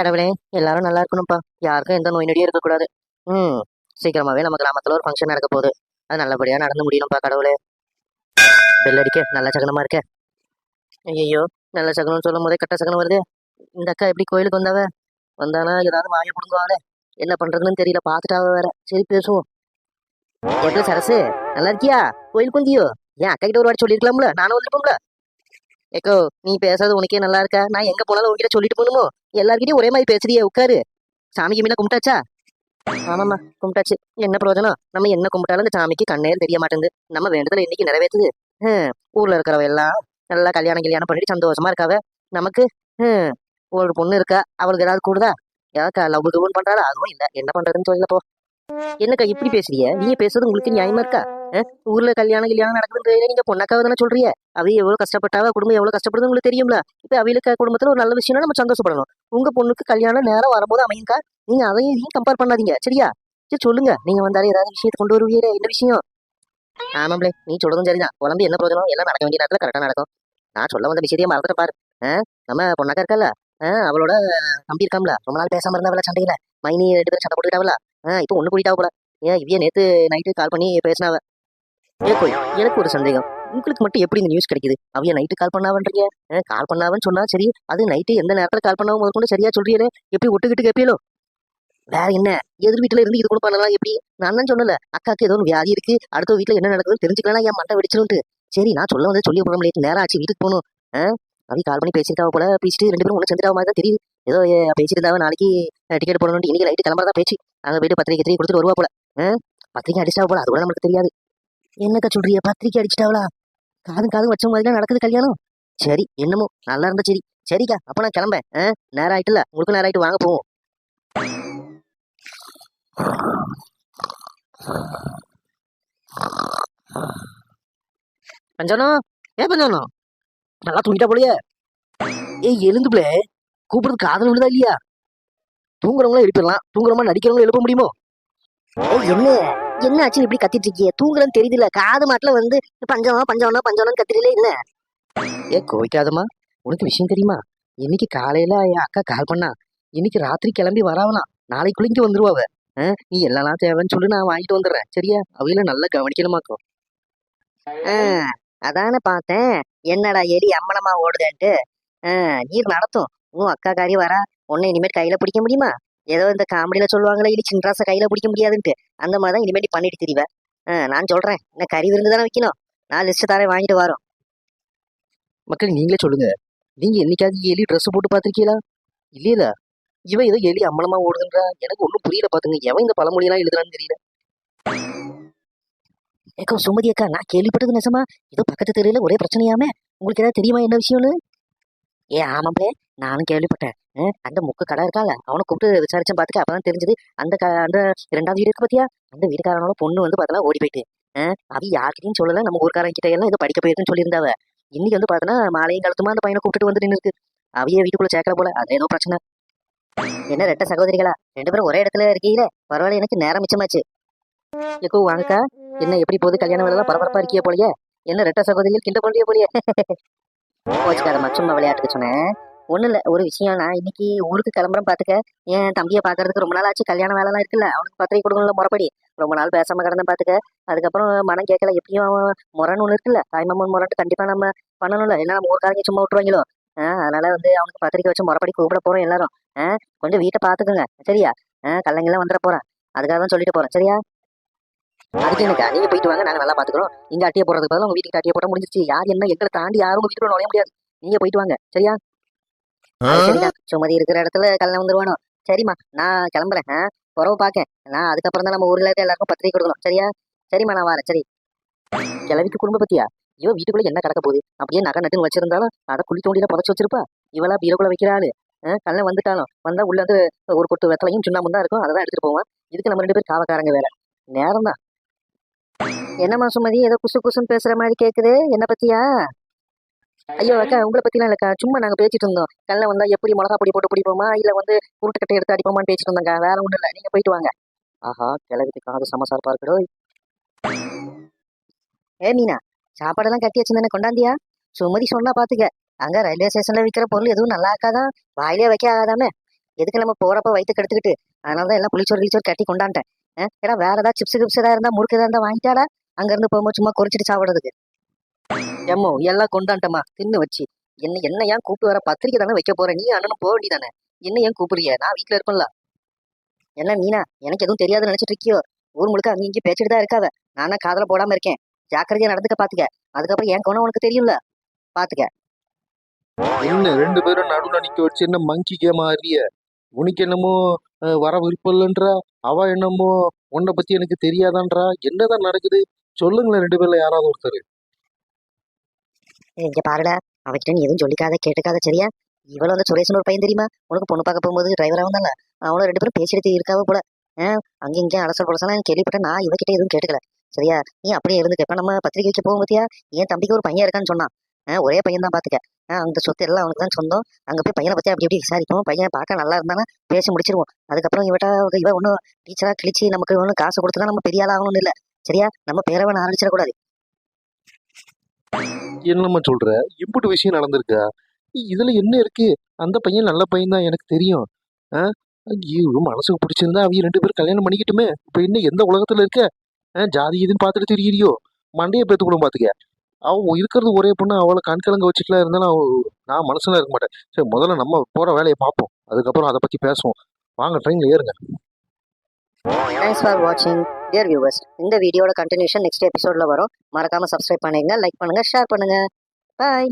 கடவுளே எல்லாரும் நல்லா இருக்கணும்ப்பா. யாருக்கும் எந்த நோய் நொடியும் இருக்கக்கூடாது. ம் சீக்கிரமாவே நம்ம கிராமத்துல ஒரு ஃபங்க்ஷன் நடக்க போகுது. அது நல்லபடியா நடந்து முடியணும்ப்பா கடவுளே. பெல் அடிக்க நல்ல சகனமா இருக்க. ஐயோ நல்ல சகனம்னு சொல்லும் போதே கெட்ட சகனம் வருது. இந்த அக்கா எப்படி கோயிலுக்கு வந்தாவ? வந்தானா ஏதாவது வாய பிடுங்குவாங்களே என்ன பண்றதுன்னு தெரியல பார்த்துட்டாவ வேற. சரி பேசுவோம். எப்படி சரசு நல்லா இருக்கியா? கோயிலுக்கு வந்தியோ? ஏன் அக்கா கிட்ட ஒரு வாட்டி சொல்லிருக்கலாம்ல நானும் வந்துருப்போம்ல? ஏக்கோ நீ பேசுறது உனக்கே நல்லா இருக்கா? நான் எங்க போனாலும் உன்கிட்ட சொல்லிட்டு போகணுமோ? எல்லார்கிட்டயும் ஒரே மாதிரி பேசுறியே உட்காரு. சாமிக்கு மீன கும்பிட்டாச்சா? ஆமாம்மா கும்பிட்டாச்சு. என்ன பிரயோஜனம்? நம்ம என்ன கும்பிட்டாலும் இந்த சாமிக்கு கண்ணே தெரிய மாட்டேங்குது. நம்ம வேண்டுதல் இன்னைக்கு நிறைவேற்றுது. ஊர்ல இருக்கிறவ எல்லாம் நல்லா கல்யாணம் கல்யாணம் பண்ணிட்டு சந்தோஷமா இருக்காவ? நமக்கு ஹம், ஒரு பொண்ணு இருக்கா? அவளுக்கு ஏதாவது கூடுதா? ஏதாவது லவ் கவுன் பண்றாளா? அதுவும் இல்ல. என்ன பண்றதுன்னு சொல்லல போ. என்னக்கா இப்படி பேசுறிய? நீங்க பேசுறது உங்களுக்கு நியாயமா இருக்கா? ஊர்ல கல்யாணம் கல்யாணம் நடக்குதுன்னு நீங்க பொண்ணாக்காக தானே சொல்றிய அவ எவ்வளவு கஷ்டப்பட்டாவ குடும்பம் எவ்வளவு கஷ்டப்படுது உங்களுக்கு தெரியும்ல. இப்ப அவளுக்கு குடும்பத்துல ஒரு நல்ல விஷயம்னா நம்ம சந்தோஷப்படணும். உங்க பொண்ணுக்கு கல்யாணம் நேரம் வரும்போது அமையுங்கா நீங்க அதையும் இதையும் கம்பேர் பண்ணாதீங்க. சரியா? சரி சொல்லுங்க. நீங்க வந்தாலே ஏதாவது விஷயத்தை கொண்டு வருவீங்க. என்ன விஷயம்? ஆமாம்ளே நீ சொல்றதும் சரிதான். குழம்பு என்ன பிரயோஜனம்? எல்லாம் நடக்க வேண்டிய நேரத்துல கரெக்டா நடக்கும். நான் சொல்ல வந்த விஷயத்தையே மறந்துட்டு பாரு. நம்ம பொண்ணாக்கா இருக்கல. அவளோட தம்பி இருக்காம்ல. ரொம்ப நாள் பேசாம இருந்தாவில சண்டையில? மைனி ரெண்டு பேரும் சண்டை போட்டுக்கிட்டாவில இப்போ ஒண்ணு கூட்டிட்டா போல. ஏன் இவ்விய நேத்து நைட்டு கால் பண்ணி பேசினாவ? ஏகோய் எனக்கு ஒரு சந்தேகம். உங்களுக்கு மட்டும் எப்படி இந்த நியூஸ் கிடைக்குது? அவைய நைட்டு கால் பண்ணாவன்றீங்க? கால் பண்ணாவன்னு சொன்னா சரி அது நைட்டு எந்த நேரத்துல கால் பண்ணாவும் முதற்கொண்டு சரியா சொல்றீங்களே எப்படி ஒட்டுக்கிட்டு கேப்பீங்களோ வேற என்ன? எதிர் வீட்டுல இருந்து இது கூட பண்ணலாம் எப்படி? நான் தான் சொன்னல அக்காக்கு ஏதோ ஒரு வியாதி இருக்கு அடுத்த வீட்டுல என்ன நடக்குதுன்னு தெரிஞ்சுக்கலாம் என் மண்டை வெடிச்சிருன்ட்டு சரி நான் சொல்ல வந்து சொல்லி போட நேரம் ஆச்சு வீட்டுக்கு போகணும். அவி கால் பண்ணி பேசிட்டாவ போல பேசிட்டு ரெண்டு பேரும் ஒன்று செஞ்சிட்டாவ மாதிரி தான் தெரியுது. ஏதோ பேசிட்டு நாளைக்கு டிக்கெட் போடணும் இன்னைக்கு லைட்டு கிளம்புறதா பேச்சு. அங்கே போயிட்டு பத்திரிக்கை கத்திரிக்கை கொடுத்துட்டு வருவா போல. ஆ? பத்திரிக்கை அடிச்சா போல அது கூட நமக்கு தெரியாது. என்னக்கா சொல்றிய? பத்திரிக்கை அடிச்சிட்டாவளா? காதும் காதும் வச்ச மாதிரி நடக்குது கல்யாணம். சரி என்னமோ நல்லா இருந்தா சரி. சரிக்கா அப்ப நான் கிளம்பேன் நேரம் ஆயிட்டுல உங்களுக்கு நேரம் ஆயிட்டு வாங்க போவோம். பஞ்சனம் ஏ பஞ்சனம் நல்லா தூங்கிட்டா போலயே? ஏய் எழுந்துப்ல கூப்பிடுறது காதல் விழுதா இல்லையா? தூங்குறவங்களும் எழுப்பிடலாம். தூங்குறவங்க நடிக்கிறவங்கள எழுப்ப முடியுமோ? என்ன? என்ன ஆச்சு இப்படி கத்திட்டு இருக்கீங்க தூங்கலன்னு தெரியுதுல காது மாட்டுல வந்து பஞ்சம் பஞ்சவனா பஞ்சம் கத்திரில என்ன ஏ கோவிக்காதம்மா. உனக்கு விஷயம் தெரியுமா? இன்னைக்கு காலையில என் அக்கா கால் பண்ணா. இன்னைக்கு ராத்திரி கிளம்பி வராவலாம். நாளைக்குள்ள இங்க வந்துருவா அவ. நீ எல்லாம் தேவைன்னு சொல்லி நான் வாங்கிட்டு வந்துடுறேன். சரியா? அவையில நல்லா கவனிக்கணுமாக்கும் அதானே பார்த்தேன். என்னடா எலி அம்மனமா ஓடுதேன்ட்டு. நீர் நடத்தும். உன் அக்கா காரி வரா. உன்னை இனிமேல் கையில பிடிக்க முடியுமா? ஏதோ இந்த காமெடியில சொல்லுவாங்களே இனி சின்ராச கையில பிடிக்க முடியாதுன்ட்டு. அந்த மாதிரி தான் இனிமேல் பண்ணிட்டு திரிவ. ஆ, நான் சொல்றேன். என்ன கறி விருந்து தானே வைக்கணும்? நான் லிஸ்ட் தாரே வாங்கிட்டு வரோம். மக்கள் நீங்களே சொல்லுங்க. நீங்க என்னைக்காவது எலி ட்ரெஸ் போட்டு பாத்திருக்கீங்களா இல்லையில இவன் ஏதோ எலி அம்மனமா ஓடுதுன்றா. எனக்கு ஒன்றும் புரியல பாத்துங்க எவன் இந்த பழமொழியெல்லாம் எழுதுறான்னு தெரியல. ஏக்கா சுமதி அக்கா நான் கேள்விப்பட்டது நெசமா ஏதோ பக்கத்து தெருவில் ஒரே பிரச்சனையாமே. உங்களுக்கு ஏதாவது தெரியுமா என்ன விஷயம்னு? ஏ ஆமாம்லே நானும் கேள்விப்பட்டேன். அந்த முக்கு கடை இருக்கால. அவனை கூப்பிட்டு விசாரிச்சேன் பார்த்துக்க அப்பதான் தெரிஞ்சது அந்த க அந்த ரெண்டாவது வீடு இருக்கு பாத்தியா? அந்த வீட்டுக்காரனோட பொண்ணு வந்து பார்த்தா ஓடி போயிட்டு. அவ யார்கிட்டயும் சொல்லல. நம்ம ஊர்க்காரன் கிட்ட எல்லாம் ஏதோ படிக்க போயிருக்குன்னு சொல்லியிருந்தாவ இன்னைக்கு வந்து பார்த்தனா மாலையும் கழுத்துமா அந்த பையனை கூப்பிட்டு வந்து நின்று அவைய வீட்டுக்குள்ள சேர்க்கல போல. அது ஏதோ பிரச்சனை. என்ன ரெட்ட சகோதரிகளா? ரெண்டு பேரும் ஒரே இடத்துல இருக்கீங்களே. பரவாயில்ல எனக்கு நேரம் மிச்சமாச்சு. எக்கோ வாங்கக்கா. என்ன எப்படி போகுது? கல்யாண வேலை பரபரப்பா இருக்கிய போலயே? என்ன ரெட்ட சகோதரிகள் கிண்ட பண்றிய போலயே? கோச்சுக்காதம்மா மச்சும்மா விளையாட்டுக்கு சொன்னேன். ஒண்ணும் இல்ல. ஒரு விஷயம் நான் இன்னைக்கு ஊருக்கு கிளம்புறேன் பாத்துக்க. என் தம்பியை பாக்குறதுக்கு ரொம்ப நாள் ஆச்சு கல்யாண வேலைலாம் இருக்குல்ல. அவனுக்கு பத்திரிக்கை கொடுக்கணும்ல முறைப்படி. ரொம்ப நாள் பேசாம கிடந்த பாத்துக்க. அதுக்கப்புறம் மனம் கேட்கல எப்படியும் அவன் முறைன்னு இருக்குல்ல. தாய்மாமன் முறைட்டு கண்டிப்பா நம்ம பண்ணணும்ல. ஏன்னா நம்ம ஊருக்காரங்க சும்மா விட்டுருவாங்களோ? ஆஹ் அதனால வந்து அவனுக்கு பத்திரிக்கை வச்சு முறைப்படி கூப்பிட போறோம் எல்லாரும். ஆஹ் கொஞ்சம் வீட்டை பாத்துக்கோங்க. சரியா? ஆஹ் கல்லைங்கெல்லாம் வந்துட போறேன். அதுக்காக தான் சொல்லிட்டு போறேன். சரியா? அதுக்கு எனக்கு நீங்க போயிட்டு வாங்க. நாங்க நல்லா பாத்துக்கிறோம். இங்க அட்டியை போடுறதுக்கு பதிலாக உங்க வீட்டுக்கு அட்டியை போட முடிஞ்சிருச்சு. யார் என்ன எங்களை தாண்டி யாரும் உங்க வீட்டுக்குள்ள நுழைய முடியாது. நீங்க போயிட்டு வாங்க. சரியா? சுமதி இருக்கிற இடத்துல கல்யாணம் வந்துருவானோ? சரிம்மா நான் கிளம்புறேன் குறவு உறவு பார்க்கேன் நான் அதுக்கப்புறம் தான் நம்ம ஊர்ல இருக்க எல்லாருக்கும் பத்திரிக்கை கொடுக்கணும். சரியா? சரிம்மா நான் வரேன். சரி. கிளவிக்கு குடும்ப பத்தியா? இவன் வீட்டுக்குள்ள என்ன கிடக்க போகுது? அப்படியே நகை நட்டுன்னு வச்சிருந்தாலும் அதை குழி தோண்டியில புதைச்சு வச்சிருப்பா? இவளா பீரோக்குள்ள வைக்கிற ஆளு கல்யாணம் வந்துட்டாலும் வந்தா உள்ள வந்து ஒரு கொட்டு வெத்தலையும் சுண்ணாமும் தான் இருக்கும். அதை தான் எடுத்துட்டு போவான். இதுக்கு நம்ம ரெண்டு பேரும் காவக்காரங்க வேற. நேரம் தான் என்னம்மா சுமதி ஏதோ குசு குசுன்னு பேசுற மாதிரி கேக்குது. என்ன பத்தியா? ஐயோ அக்கா உங்களை பத்திலாம் இல்லக்கா. சும்மா நாங்க பேசிட்டு இருந்தோம். கல்ல வந்தா எப்படி மிளகா பொடி போட்டு பிடிப்போமா இல்ல வந்து உருட்டுக்கட்டை எடுத்து அடிப்போமான்னு பேசிட்டு இருந்தாங்க வேற ஒண்ணும் இல்ல. நீங்க போயிட்டு வாங்க. ஆஹா கிழக்கு காது சமசார் பார்க்கடோ ஏ மீனா சாப்பாடெல்லாம் கட்டி வச்சிருந்தேனே கொண்டாந்தியா? சுமதி சொன்னா பாத்துக்க. அங்க ரயில்வே ஸ்டேஷன்ல விற்கிற பொருள் எதுவும் நல்லா இருக்காதான் வாயிலே வைக்க ஆகாதாமே. எதுக்கு நம்ம போறப்ப வயிற்று கெடுத்துக்கிட்டு? அதனாலதான் எல்லாம் புளிச்சோறு கிளிச்சோறு கட்டி கொண்டாண்டேன் ஏன்னா வேற ஏதாவது சிப்ஸ் கிப்ஸ் ஏதாவது இருந்தா முறுக்கு ஏதாவது இருந்தா வாங்கிட்டாடா? அங்க இருந்து போகும்போது சும்மா குறிச்சிட்டு சாப்பிடுறதுக்கு. எம்மோ எல்லாம் கொண்டாண்டமா தின்னு வச்சு. என்ன என்ன ஏன் கூப்பிட்டு வர? பத்திரிக்கை தானே வைக்க போற? நீ அண்ணனும் போக வேண்டியதானே? என்ன ஏன் கூப்பிடுறிய? நான் வீட்டுல இருப்பேன்ல. என்ன மீனா எனக்கு எதுவும் தெரியாதுன்னு நினைச்சிட்டு இருக்கியோ? ஊர் முழுக்க அங்க இங்கே பேச்சுட்டு தான் இருக்காத. நானா காதுல போடாம இருக்கேன். ஜாக்கிரதையா நடந்துக்க பாத்துக்க. அதுக்கப்புறம் என் குணம் உனக்கு தெரியும்ல? பாத்துக்க. என்ன ரெண்டு பேரும் நடுவுல நிக்க வச்சு என்ன மங்கி கேம் ஆறிய உனக்கு என்னமோ வர விருப்பம் அவ என்னமோ உன்னை பத்தி எனக்கு தெரியாதான்றா? என்னதான் நடக்குது? சொல்லுங்களேன் ரெண்டு பேர்ல யாராவது ஒருத்தர். இங்க பாருடா. அவகிட்ட நீ எதுவும் சொல்லிக்காத கேட்டுக்காத சரியா? இவ்வளவு அந்த சுரேஷன் ஒரு பையன் தெரியுமா? உனக்கு பொண்ணு பார்க்க போகும்போது டிரைவராகவும் தானே அவனும் ரெண்டு பேரும் பேசிட்டு இருக்காவ போல. அங்கே அங்க இங்க அலசல் பலசலாம் கேள்விப்பட்டேன். நான் இவகிட்ட எதுவும் கேட்டுக்கல. சரியா? நீ அப்படியே இருந்து இப்ப நம்ம பத்திரிக்கை வைக்க போகும் பத்தியா? என் தம்பிக்கு ஒரு பையன் இருக்கான்னு சொன்னான். ஒரே பையன் தான் பாத்துக்க. அந்த சொத்து எல்லாம் அவனுக்கு தான் சொந்தம். அங்க போய் பையனை பத்தி அப்படி இப்படி விசாரிப்போம். பையன் பார்க்க நல்லா இருந்தானா? பேசி முடிச்சிருவோம். அதுக்கப்புறம் இவட்ட இவ ஒன்றும் டீச்சரா கிழிச்சு நமக்கு ஒன்றும் காசு கொடுத்துனா நம்ம பெரிய ஆள் ஆகணும்னு இல்ல. சரியா? நம்ம பேரவன் ஆரம்பிச்சிடக்கூடாது. என்னம்மா சொல்ற? இப்படி விஷயம் நடந்திருக்கா? இதுல என்ன இருக்கு? அந்த பையன் நல்ல பையன் தான் எனக்கு தெரியும். ஆ? ஐயோ மனசுக்கு பிடிச்சிருந்தா அவங்க ரெண்டு பேரும் கல்யாணம் பண்ணிக்கிட்டுமே. இப்ப என்ன எந்த உலகத்துல இருக்க? ஆ, ஜாதி இதுன்னு பார்த்துட்டு தெரியலையோ மண்டையை பேத்து கூட பாத்துக்க. அவன் இருக்கிறது ஒரே பொண்ணு அவளை கண்கலங்க வச்சுட்டுலாம் இருந்தாலும் அவ நான் மனசுல இருக்க மாட்டேன். சரி முதல்ல நம்ம போற வேலையை பார்ப்போம். அதுக்கப்புறம் அதை பத்தி பேசுவோம். வாங்க ட்ரெயின்ல ஏறுங்க. தேங்க்ஸ் ஃபார் வாட்சிங் டியர் வியூவர்ஸ் இந்த வீடியோட கண்டினியூஷன் நெக்ஸ்ட் எபிசோட்ல வரும். மறக்காம சப்ஸ்கிரைப் பண்ணுங்க லைக் பண்ணுங்க ஷேர் பண்ணுங்க. பாய்